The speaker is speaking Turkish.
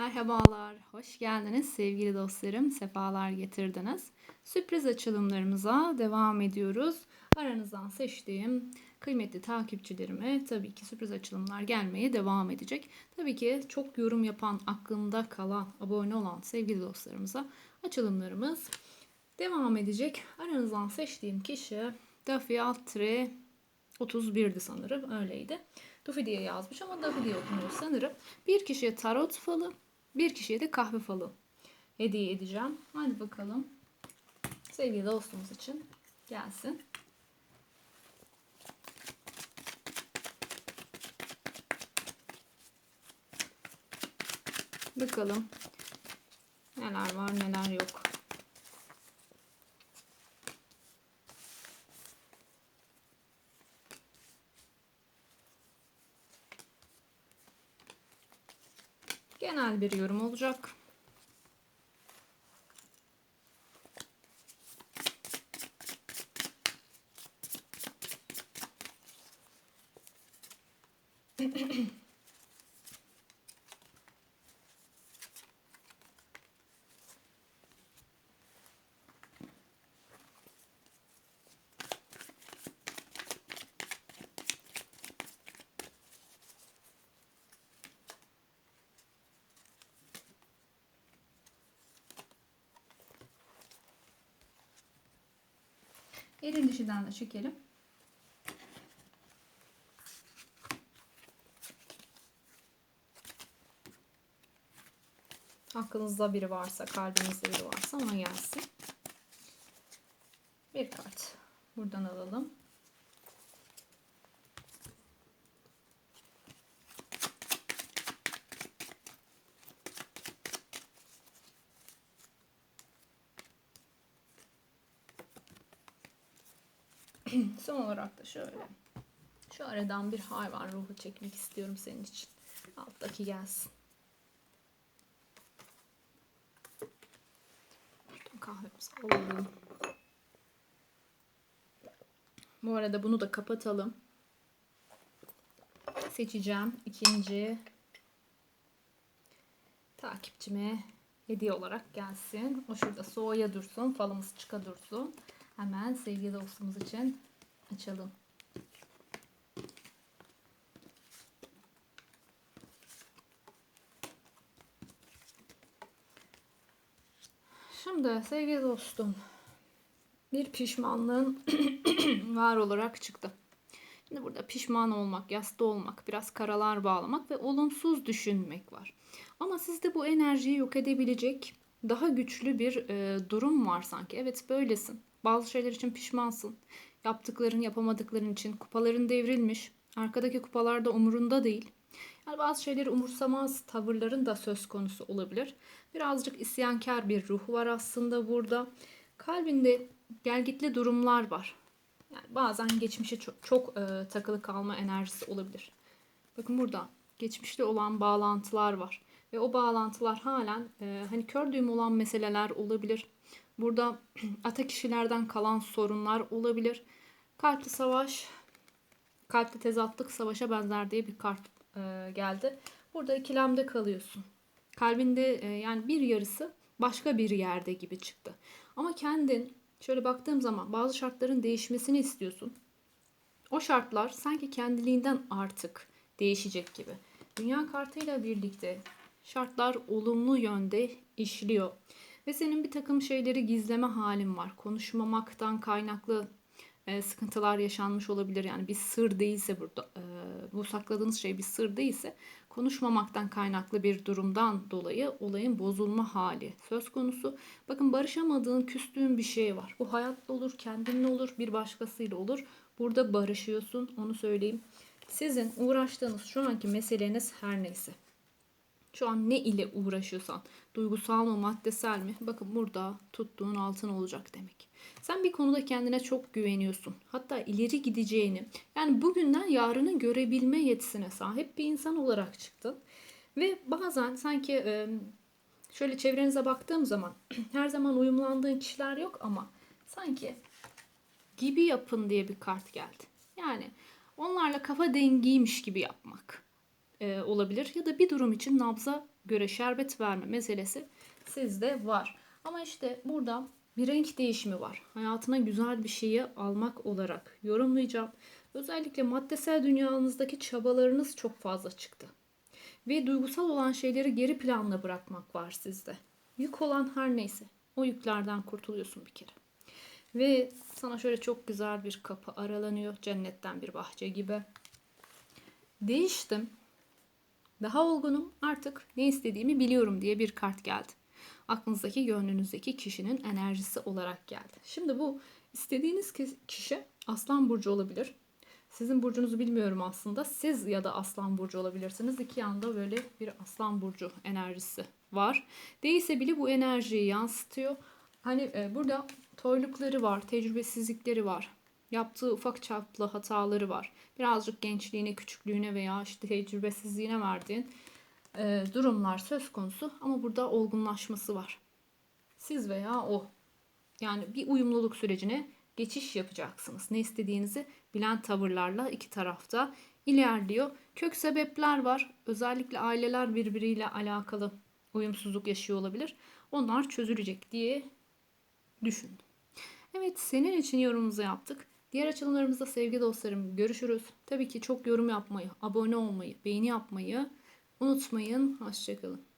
Merhabalar, hoş geldiniz sevgili dostlarım. Sefalar getirdiniz. Sürpriz açılımlarımıza devam ediyoruz. Aranızdan seçtiğim kıymetli takipçilerime tabii ki sürpriz açılımlar gelmeye devam edecek. Tabii ki çok yorum yapan, aklında kalan, abone olan sevgili dostlarımıza açılımlarımız devam edecek. Aranızdan seçtiğim kişi Daffy Altre 31'di sanırım öyleydi. Dufi diye yazmış ama Dufi diye okunuyor sanırım. Bir kişiye tarot falı, bir kişiye de kahve falı hediye edeceğim. Hadi bakalım. Sevgili dostumuz için gelsin. Bakalım neler var neler yok. Genel bir yorum olacak. Eril dişiden de çekelim. Aklınızda biri varsa, kalbinizde biri varsa ona gelsin. Bir kart buradan alalım. Son olarak da şöyle. Şu aradan bir hayvan ruhu çekmek istiyorum senin için. Alttaki gelsin. Kahvemizi alalım. Bu arada bunu da kapatalım. Seçeceğim ikinci takipçime hediye olarak gelsin. O şurada soğuya dursun. Falımız çıka dursun. Hemen sevgili dostumuz için açalım. Şimdi sevgili dostum bir pişmanlığın var olarak çıktı. Şimdi burada pişman olmak, yasta olmak, biraz karalar bağlamak ve olumsuz düşünmek var. Ama sizde bu enerjiyi yok edebilecek daha güçlü bir e, durum var sanki. Evet böylesin. Bazı şeyler için pişmansın. Yaptıkların, yapamadıkların için kupaların devrilmiş. Arkadaki kupalarda umurunda değil. Yani bazı şeyleri umursamaz tavırların da söz konusu olabilir. Birazcık isyankar bir ruh var aslında burada. Kalbinde gelgitli durumlar var. Yani bazen geçmişe çok, çok e, takılı kalma enerjisi olabilir. Bakın burada geçmişte olan bağlantılar var. Ve o bağlantılar halen e, hani kör düğüm olan meseleler olabilir. Burada ata kişilerden kalan sorunlar olabilir. Kalpli savaş, kalpli tezatlık savaşa benzer diye bir kart e, geldi. Burada ikilemde kalıyorsun. Kalbinde e, yani bir yarısı başka bir yerde gibi çıktı. Ama kendin şöyle baktığım zaman bazı şartların değişmesini istiyorsun. O şartlar sanki kendiliğinden artık değişecek gibi. Dünya kartıyla birlikte şartlar olumlu yönde işliyor. Ve senin bir takım şeyleri gizleme halin var. Konuşmamaktan kaynaklı e, sıkıntılar yaşanmış olabilir. Yani bir sır değilse burada e, bu sakladığınız şey bir sır değilse konuşmamaktan kaynaklı bir durumdan dolayı olayın bozulma hali söz konusu. Bakın barışamadığın, küstüğün bir şey var. Bu hayatta olur, kendinle olur, bir başkasıyla olur. Burada barışıyorsun, onu söyleyeyim. Sizin uğraştığınız şu anki meseleniz her neyse. Şu an ne ile uğraşıyorsan, duygusal mı, maddesel mi? Bakın burada tuttuğun altın olacak demek. Sen bir konuda kendine çok güveniyorsun. Hatta ileri gideceğini, yani bugünden yarını görebilme yetisine sahip bir insan olarak çıktın. Ve bazen sanki şöyle çevrenize baktığım zaman her zaman uyumlandığın kişiler yok ama sanki gibi yapın diye bir kart geldi. Yani onlarla kafa dengiymiş gibi yapmak e, olabilir ya da bir durum için nabza göre şerbet verme meselesi sizde var. Ama işte burada bir renk değişimi var. Hayatına güzel bir şeyi almak olarak yorumlayacağım. Özellikle maddesel dünyanızdaki çabalarınız çok fazla çıktı. Ve duygusal olan şeyleri geri planda bırakmak var sizde. Yük olan her neyse o yüklerden kurtuluyorsun bir kere. Ve sana şöyle çok güzel bir kapı aralanıyor. Cennetten bir bahçe gibi. Değiştim. Daha olgunum. Artık ne istediğimi biliyorum diye bir kart geldi. Aklınızdaki, gönlünüzdeki kişinin enerjisi olarak geldi. Şimdi bu istediğiniz ki- kişi Aslan burcu olabilir. Sizin burcunuzu bilmiyorum aslında. Siz ya da Aslan burcu olabilirsiniz. İki yanda böyle bir Aslan burcu enerjisi var. Değilse bile bu enerjiyi yansıtıyor. Hani e, burada toylukları var, tecrübesizlikleri var. Yaptığı ufak çaplı hataları var. Birazcık gençliğine, küçüklüğüne veya işte tecrübesizliğine verdiğin e, durumlar söz konusu. Ama burada olgunlaşması var. Siz veya o. Yani bir uyumluluk sürecine geçiş yapacaksınız. Ne istediğinizi bilen tavırlarla iki tarafta ilerliyor. Kök sebepler var. Özellikle aileler birbiriyle alakalı uyumsuzluk yaşıyor olabilir. Onlar çözülecek diye düşün. Evet senin için yorumumuzu yaptık. Diğer açılımlarımızda sevgili dostlarım görüşürüz. Tabii ki çok yorum yapmayı, abone olmayı, beğeni yapmayı unutmayın. Hoşçakalın.